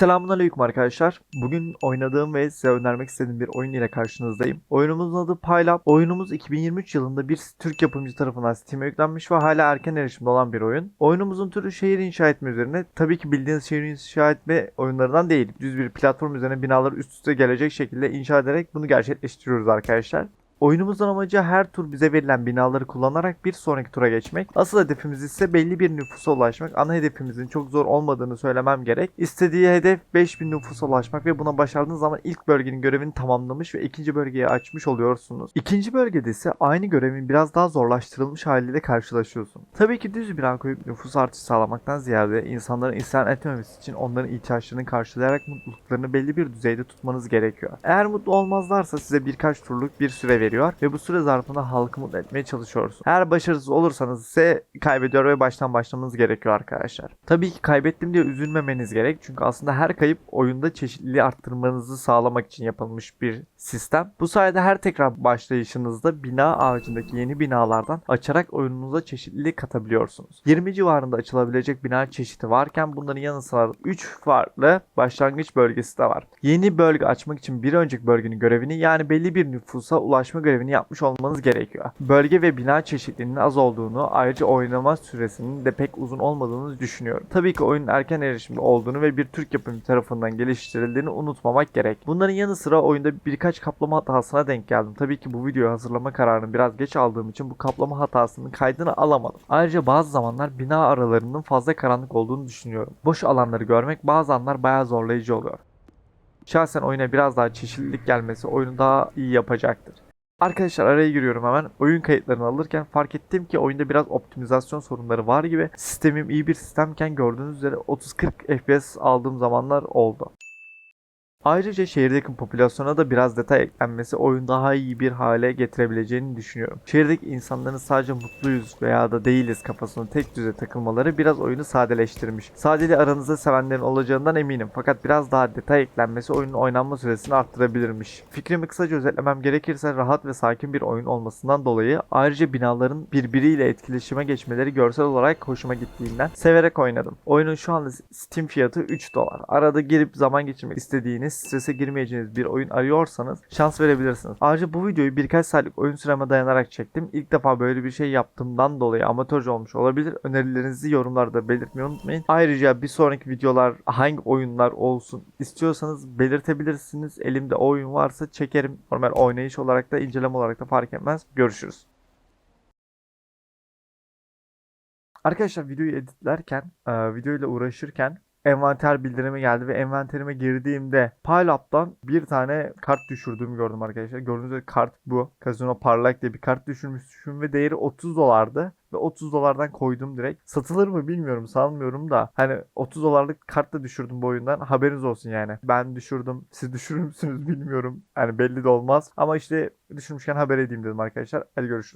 Selamünaleyküm arkadaşlar. Bugün oynadığım ve size önermek istediğim bir oyun ile karşınızdayım. Oyunumuzun adı PyLab. Oyunumuz 2023 yılında bir Türk yapımcı tarafından Steam'e yüklenmiş ve hala erken erişimde olan bir oyun. Oyunumuzun türü şehir inşa etme üzerine. Tabii ki bildiğiniz şehir inşa etme oyunlarından değil. Düz bir platform üzerine binaları üst üste gelecek şekilde inşa ederek bunu gerçekleştiriyoruz arkadaşlar. Oyunumuzun amacı her tur bize verilen binaları kullanarak bir sonraki tura geçmek. Asıl hedefimiz ise belli bir nüfusa ulaşmak. Ana hedefimizin çok zor olmadığını söylemem gerek. İstediği hedef 5000 nüfusa ulaşmak ve buna başardığınız zaman ilk bölgenin görevini tamamlamış ve ikinci bölgeyi açmış oluyorsunuz. İkinci bölgede ise aynı görevin biraz daha zorlaştırılmış haliyle karşılaşıyorsun. Tabii ki düz bina koyup nüfus artışı sağlamaktan ziyade insanların isyan etmemesi için onların ihtiyaçlarını karşılayarak mutluluklarını belli bir düzeyde tutmanız gerekiyor. Eğer mutlu olmazlarsa size birkaç turluk bir süre veriyor ve bu süre zarfında halkı mutlu etmeye çalışıyorsunuz. Eğer başarısız olursanız ise kaybediyor ve baştan başlamanız gerekiyor arkadaşlar. Tabii ki kaybettim diye üzülmemeniz gerek çünkü aslında her kayıp oyunda çeşitliliği arttırmanızı sağlamak için yapılmış bir sistem. Bu sayede her tekrar başlayışınızda bina ağacındaki yeni binalardan açarak oyununuza çeşitliliği katabiliyorsunuz. 20 civarında açılabilecek bina çeşidi varken bunların yanı sıra 3 farklı başlangıç bölgesi de var. Yeni bölge açmak için bir önceki bölgenin görevini yani belli bir nüfusa görevini yapmış olmanız gerekiyor. Bölge ve bina çeşitliliğinin az olduğunu ayrıca oynama süresinin de pek uzun olmadığını düşünüyorum. Tabii ki oyunun erken erişimde olduğunu ve bir Türk yapımı tarafından geliştirildiğini unutmamak gerek. Bunların yanı sıra oyunda birkaç kaplama hatasına denk geldim. Tabii ki bu videoyu hazırlama kararını biraz geç aldığım için bu kaplama hatasının kaydını alamadım. Ayrıca bazı zamanlar bina aralarının fazla karanlık olduğunu düşünüyorum. Boş alanları görmek bazı anlar bayağı zorlayıcı oluyor. Şahsen oyuna biraz daha çeşitlilik gelmesi oyunu daha iyi yapacaktır. Arkadaşlar araya giriyorum hemen. Oyun kayıtlarını alırken fark ettim ki oyunda biraz optimizasyon sorunları var gibi. Sistemim iyi bir sistemken gördüğünüz üzere 30-40 FPS aldığım zamanlar oldu. Ayrıca şehirdeki popülasyona da biraz detay eklenmesi oyunu daha iyi bir hale getirebileceğini düşünüyorum. Şehirdeki insanların sadece mutluyuz veya da değiliz kafasına tek düze takılmaları biraz oyunu sadeleştirmiş. Sadece aranızda sevenlerin olacağından eminim fakat biraz daha detay eklenmesi oyunun oynanma süresini arttırabilirmiş. Fikrimi kısaca özetlemem gerekirse rahat ve sakin bir oyun olmasından dolayı ayrıca binaların birbiriyle etkileşime geçmeleri görsel olarak hoşuma gittiğinden severek oynadım. Oyunun şu anda Steam fiyatı 3 dolar. Arada girip zaman geçirmek istediğiniz strese girmeyeceğiniz bir oyun arıyorsanız şans verebilirsiniz. Ayrıca bu videoyu birkaç saatlik oyun süreme dayanarak çektim. İlk defa böyle bir şey yaptığımdan dolayı amatörce olmuş olabilir. Önerilerinizi yorumlarda belirtmeyi unutmayın. Ayrıca bir sonraki videolar hangi oyunlar olsun istiyorsanız belirtebilirsiniz. Elimde oyun varsa çekerim. Normal oynayış olarak da inceleme olarak da fark etmez. Görüşürüz. Arkadaşlar videoyu editlerken, videoyla uğraşırken envanter bildirimi geldi ve envanterime girdiğimde PyLab'dan bir tane kart düşürdüğümü gördüm arkadaşlar. Gördüğünüz gibi kart bu. Casino Parlak diye bir kart düşürmüşüm ve değeri 30 dolardı. Ve 30 dolardan koydum direkt. Satılır mı bilmiyorum sanmıyorum da. Hani 30 dolarlık kart da düşürdüm bu oyundan. Haberiniz olsun yani. Ben düşürdüm. Siz düşürür müsünüz bilmiyorum. Yani belli de olmaz. Ama işte düşürmüşken haber edeyim dedim arkadaşlar. Hadi görüşürüz.